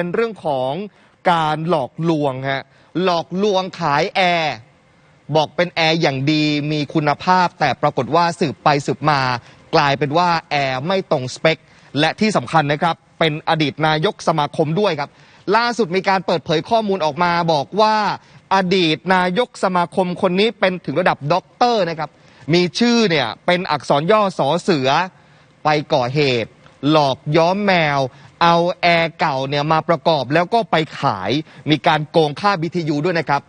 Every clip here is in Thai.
เป็นเรื่องของการหลอกลวงฮะหลอกลวงขายแอร์บอกเป็นแอร์อย่างดีมีคุณภาพ แต่ปรากฏว่าสืบไปสืบมา กลายเป็นว่าแอร์ไม่ตรงสเปค และที่สำคัญนะครับ เป็นอดีตนายกสมาคมด้วยครับ ล่าสุดมีการเปิดเผยข้อมูลออกมาบอกว่า อดีตนายกสมาคมคนนี้เป็นถึงระดับด็อกเตอร์นะครับ มีชื่อเนี่ยเป็นอักษรย่อสอเสือไปก่อเหตุ หลอกย้อมแมว เอาแอร์เก่าเนี่ยมาประกอบแล้วก็ไปขาย มีการโกงค่า BTU ด้วยนะครับ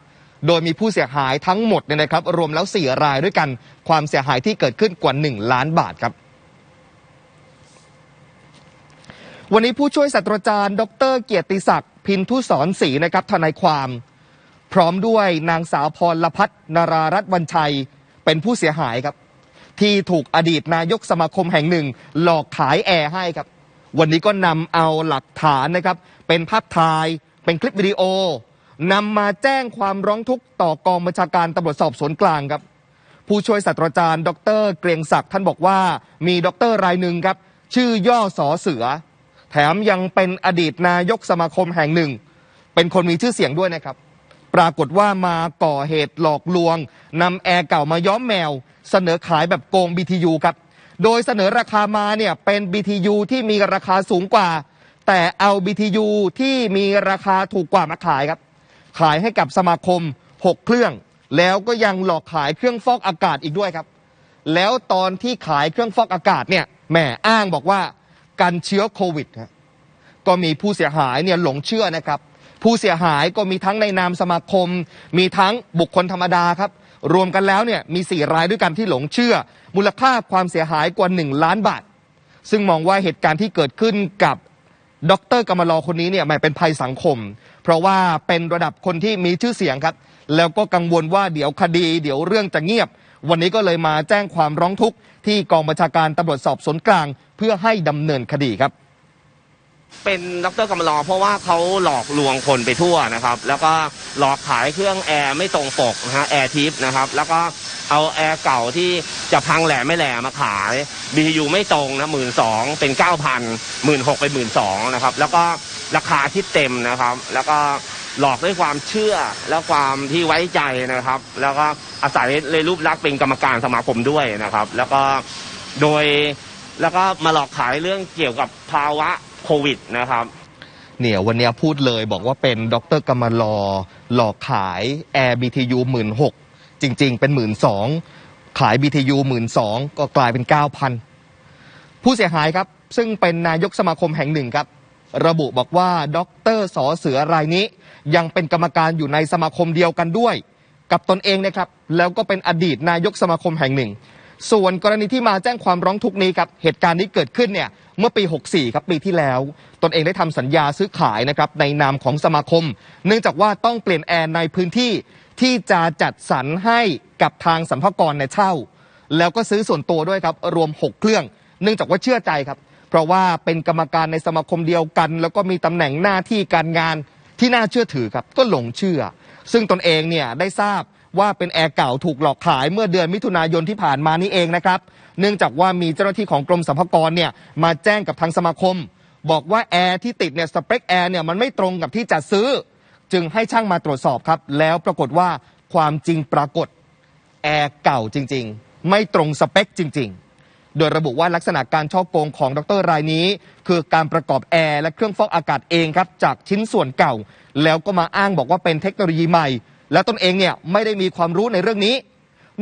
โดยมีผู้เสียหายทั้งหมดเนี่ยนะครับ รวมแล้ว 4 รายด้วยกัน ความเสียหายที่เกิดขึ้นกว่า 1 ล้านบาทครับ วันนี้ผู้ช่วยศาสตราจารย์ ดร เกียรติศักดิ์พินทุสอนศรีนะครับทนายความ พร้อมด้วยนางสาวพรลพัฒนารารัตน์วันชัยเป็นผู้เสียหายครับ ที่ถูกอดีตนายกสมาคมแห่งหนึ่ง หลอกขายแอร์ให้ครับ วันนี้ก็นำเอาหลักฐานนะครับ เป็นภาพถ่ายเป็นคลิปวิดีโอนำมาแจ้งความร้องทุกข์ต่อกองบัญชาการตำรวจสอบสวนกลางครับ ผู้ช่วยศาสตราจารย์ ดร เกรียงศักดิ์ท่านบอกว่ามีดรรายหนึ่งครับ ชื่อย่อสอเสือ แถมยังเป็นอดีตนายกสมาคมแห่งหนึ่ง เป็นคนมีชื่อเสียงด้วยนะครับ ปรากฏว่ามาก่อเหตุหลอกลวงนำแอร์เก่ามาย้อมแมว เสนอขายแบบโกง BTU ครับ โดยเสนอราคามาเนี่ยเป็น BTU ที่มีราคาสูงกว่า แต่เอา BTU ที่มีราคาถูกกว่ามาขายครับ ขายให้กับสมาคม 6 เครื่อง แล้วก็ยังหลอกขายเครื่องฟอกอากาศอีกด้วยครับ แล้วตอนที่ขายเครื่องฟอกอากาศเนี่ยแหมอ้างบอกว่ากันเชื้อโควิดครับก็มีผู้เสียหายเนี่ยหลงเชื่อนะครับ ผู้เสียหายก็มีทั้งในนามสมาคม มีทั้งบุคคลธรรมดาครับ รวมกันแล้วเนี่ยมี 4 รายด้วยกันที่หลงเชื่อ มูลค่าความเสียหายกว่า 1 ล้านบาท ซึ่งมองว่าเหตุการณ์ที่เกิดขึ้นกับดรกำมลอคนนี้เนี่ยมันเป็นภัยสังคม เพราะว่าเป็นระดับคนที่มีชื่อเสียงครับ แล้วก็กังวลว่าเดี๋ยวคดี เดี๋ยวเรื่องจะเงียบ วันนี้ก็เลยมาแจ้งความร้องทุกข์ที่กองบัญชาการตำรวจสอบสวนกลาง เพื่อให้ดำเนินคดีครับ เป็นดรกำมลอเพราะว่าเขาหลอกลวงคนไปทั่วนะครับ แล้วก็หลอกขายเครื่องแอร์ไม่ตรงปกนะฮะแอร์ทิปนะครับ แล้วก็เอาแอร์เก่าที่จะพังแหล่ไม่แหล่มาขาย BTU ไม่ตรงนะหมื่นสองเป็นเก้าพันหมื่นหกไปหมื่นสองนะครับ แล้วก็ราคาที่เต็มนะครับ แล้วก็หลอกด้วยความเชื่อและความที่ไว้ใจนะครับ แล้วก็อาศัยเลยรูปลักษณ์เป็นกรรมการสมาคมด้วยนะครับ แล้วก็โดยแล้วก็มาหลอกขายเรื่องเกี่ยวกับภาวะ โควิดนะครับเนี่ยวันนี้พูดเลยบอกว่าเป็นดรกำมลอหลอกขาย Air BTU หมื่นหกจริง ๆ เป็นหมื่นสองขาย BTU หมื่นสองก็กลายเป็น9,000ผู้เสียหายครับ ซึ่งเป็นนายกสมาคมแห่งหนึ่งครับ ระบุบอกว่าดรสอเสือรายนี้ ยังเป็นกรรมการอยู่ในสมาคมเดียวกันด้วย กับตนเองนะครับ แล้วก็เป็นอดีตนายกสมาคมแห่งหนึ่ง ส่วนกรณีที่มาแจ้งความร้องทุกข์นี้ครับเหตุการณ์นี้เกิดขึ้นเนี่ยเมื่อปี 64 ครับปีที่แล้ว ตนเองได้ทำสัญญาซื้อขายนะครับในนามของสมาคม เนื่องจากว่าต้องเปลี่ยนแอร์ในพื้นที่ที่จะจัดสรรให้กับทางสัมภากรในเช่า แล้วก็ซื้อส่วนตัวด้วยครับรวม 6 เครื่อง เนื่องจากว่าเชื่อใจครับ เพราะว่าเป็นกรรมการในสมาคมเดียวกัน แล้วก็มีตำแหน่งหน้าที่การงานที่น่าเชื่อถือครับก็หลงเชื่อ ซึ่งตนเองเนี่ยได้ทราบ ว่าเป็นแอร์เก่าถูกหลอกขายเมื่อเดือนมิถุนายนที่ผ่านมานี้เองนะครับ เนื่องจากว่ามีเจ้าหน้าที่ของกรมสรรพากรเนี่ยมาแจ้งกับทางสมาคม บอกว่าแอร์ที่ติดเนี่ยสเปคแอร์เนี่ยมันไม่ตรงกับที่จัดซื้อ จึงให้ช่างมาตรวจสอบครับ แล้วปรากฏว่าความจริงปรากฏแอร์เก่าจริง ๆ ไม่ตรงสเปคจริง ๆ โดยระบุว่าลักษณะการช่อโกงของดรรายนี้ คือการประกอบแอร์และเครื่องฟอกอากาศเองครับจากชิ้นส่วนเก่า แล้วก็มาอ้างบอกว่าเป็นเทคโนโลยีใหม่ และตนเองเนี่ยไม่ได้มีความรู้ในเรื่องนี้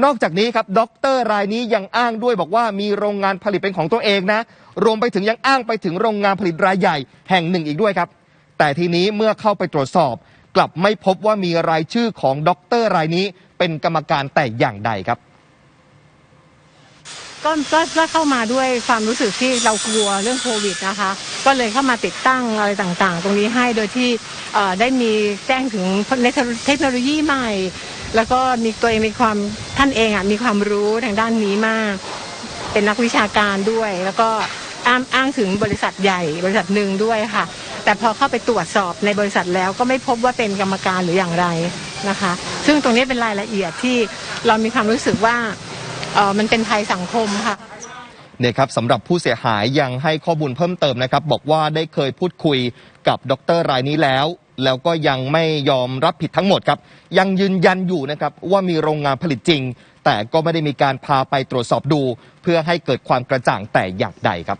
นอกจากนี้ครับด็อกเตอร์รายนี้ยังอ้างด้วยบอกว่ามีโรงงานผลิตเป็นของตัวเองนะ รวมไปถึงยังอ้างไปถึงโรงงานผลิตรายใหญ่แห่งหนึ่งอีกด้วยครับ แต่ทีนี้เมื่อเข้าไปตรวจสอบ กลับไม่พบว่ามีรายชื่อของด็อกเตอร์รายนี้เป็นกรรมการแต่อย่างใดครับ ก็ก็ก็เข้ามาด้วยความรู้สึกที่เรากลัวเรื่องโควิดนะคะ ก็เลยเข้ามาติดตั้งอะไรต่างๆ ตรงนี้ให้โดยที่เอ่อได้มีแจ้งถึงเทคโนโลยีใหม่ แล้วก็มีตัวเองมีความท่านเองอะมีความรู้ทางด้านนี้มาก เป็นนักวิชาการด้วย แล้วก็อ้างอ้างถึงบริษัทใหญ่บริษัทหนึ่งด้วยค่ะ แต่พอเข้าไปตรวจสอบในบริษัทแล้วก็ไม่พบว่าเป็นกรรมการหรืออย่างไรนะคะ ซึ่งตรงนี้เป็นรายละเอียดที่เรามีความรู้สึกว่า มันเป็นภัยสังคมค่ะเนี่ยครับสำหรับผู้เสียหายยังให้ข้อมูลเพิ่มเติมนะครับ บอกว่าได้เคยพูดคุยกับดรรายนี้แล้ว แล้วก็ยังไม่ยอมรับผิดทั้งหมดครับ ยังยืนยันอยู่นะครับว่ามีโรงงานผลิตจริง แต่ก็ไม่ได้มีการพาไปตรวจสอบดู เพื่อให้เกิดความกระจ่างแต่อย่างใดครับ